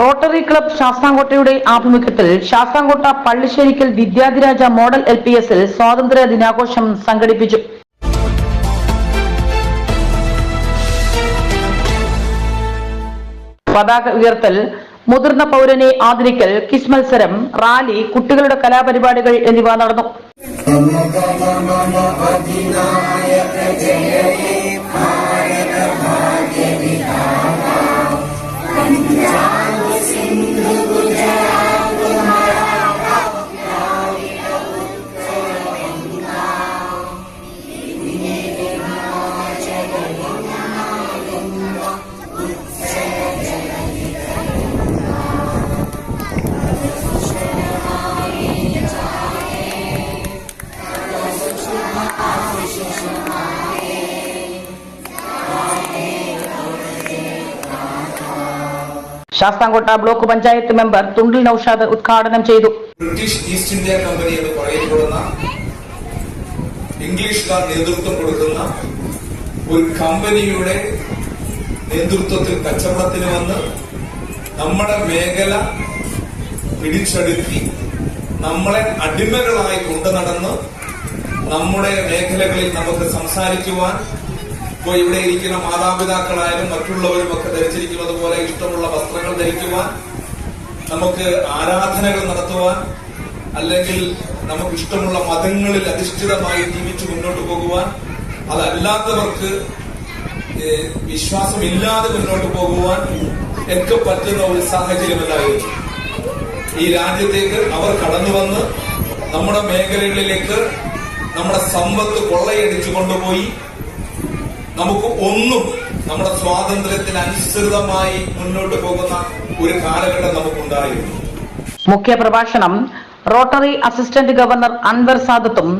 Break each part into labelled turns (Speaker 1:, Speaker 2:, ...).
Speaker 1: Rotary club ശാസ്താംകോട്ടയുടെ ആഭിമുഖ്യത്തിൽ Sasthamcotta Pallisserikkal Vidyadhiraja model L P എസിൽ സ്വാതന്ത്ര്യ ദിനാഘോഷം സംഘടിപ്പിച്ചു. പതാക ഉയർത്തൽ മുതിർന്ന പൗരനെ ആദരിക്കൽ കിസ് മത്സരം റാലി കുട്ടികളുടെ കലാപരിപാടികൾ എന്നിവ നടന്നു. ശാസ്താംകോട്ട ബ്ലോക്ക് പഞ്ചായത്ത് മെമ്പർ തുണ്ടിൽ നൌഷാദ് ഉദ്ഘാടനം ചെയ്തു.
Speaker 2: ബ്രിട്ടീഷ് ഈസ്റ്റ് ഇന്ത്യ കമ്പനി എന്ന് പറയപ്പെടുന്ന ഇംഗ്ലീഷുകാർ നേതൃത്വം കൊടുക്കുന്ന ഒരു കമ്പനിയുടെ നേതൃത്വത്തിൽ കച്ചവടത്തിന് വന്ന് നമ്മുടെ മേഖല പിടിച്ചെടുത്തി നമ്മളെ അടിമകളായി കൊണ്ടു നടന്ന് നമ്മുടെ മേഖലകളിൽ നമുക്ക് സംസാരിക്കുവാൻ ഇപ്പോൾ ഇവിടെ ഇരിക്കുന്ന മാതാപിതാക്കളായാലും മറ്റുള്ളവരും ഒക്കെ ധരിച്ചിരിക്കുന്നത് പോലെ ഇഷ്ടമുള്ള വസ്ത്രങ്ങൾ ധരിക്കുവാൻ നമുക്ക് ആരാധനകൾ നടത്തുവാൻ അല്ലെങ്കിൽ നമുക്ക് ഇഷ്ടമുള്ള മതങ്ങളിൽ അധിഷ്ഠിതമായി ജീവിച്ചു മുന്നോട്ട് പോകുവാൻ അതല്ലാത്തവർക്ക് വിശ്വാസമില്ലാതെ മുന്നോട്ട് പോകുവാൻ ഒക്കെ പറ്റുന്ന ഒരു സാഹചര്യം സാഹചര്യമല്ലായിരുന്നു ഈ രാജ്യത്തേക്ക് അവർ കടന്നു വന്ന് നമ്മുടെ മേഖലകളിലേക്ക് നമ്മുടെ സമ്പത്ത് കൊള്ളയടിച്ചു കൊണ്ടുപോയി. നമുക്ക് ഒന്നും നമ്മുടെ സ്വാതന്ത്ര്യത്തിന് അനുസൃതമായി മുന്നോട്ട് പോകുന്ന ഒരു കാലഘട്ടം നമുക്കുണ്ടായിരുന്നു.
Speaker 1: മുഖ്യ പ്രഭാഷണം റോട്ടറി അസിസ്റ്റന്റ് ഗവർണർ അൻവർ സാദത്തും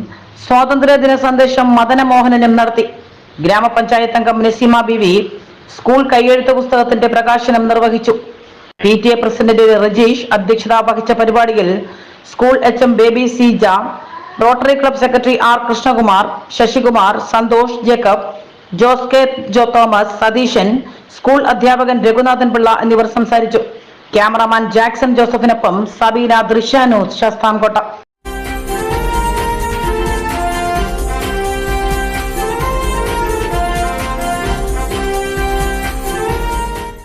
Speaker 1: സ്വാതന്ത്ര്യദിന സന്ദേശം മദനമോഹനനും നടത്തി. ഗ്രാമപഞ്ചായത്ത് അംഗം നസീമ ബിവി സ്കൂൾ കൈയെഴുത്ത് പുസ്തകത്തിന്റെ പ്രകാശനം നിർവഹിച്ചു. P T A president Rajeesh അധ്യക്ഷത വഹിച്ച പരിപാടിയിൽ school H M Baby Seeja rotary club secretary R Krishnakumar Sasikumar Santhosh Jacob Jose K Jo Thomas Satheesan school അധ്യാപകൻ രഘുനാഥൻ പിള്ള എന്നിവർ സംസാരിച്ചു. ക്യാമറാമാൻ ജാക്സൺ ജോസഫിനൊപ്പം സബീന ദൃശ്യാനൂസ് ശാസ്താംകോട്ട.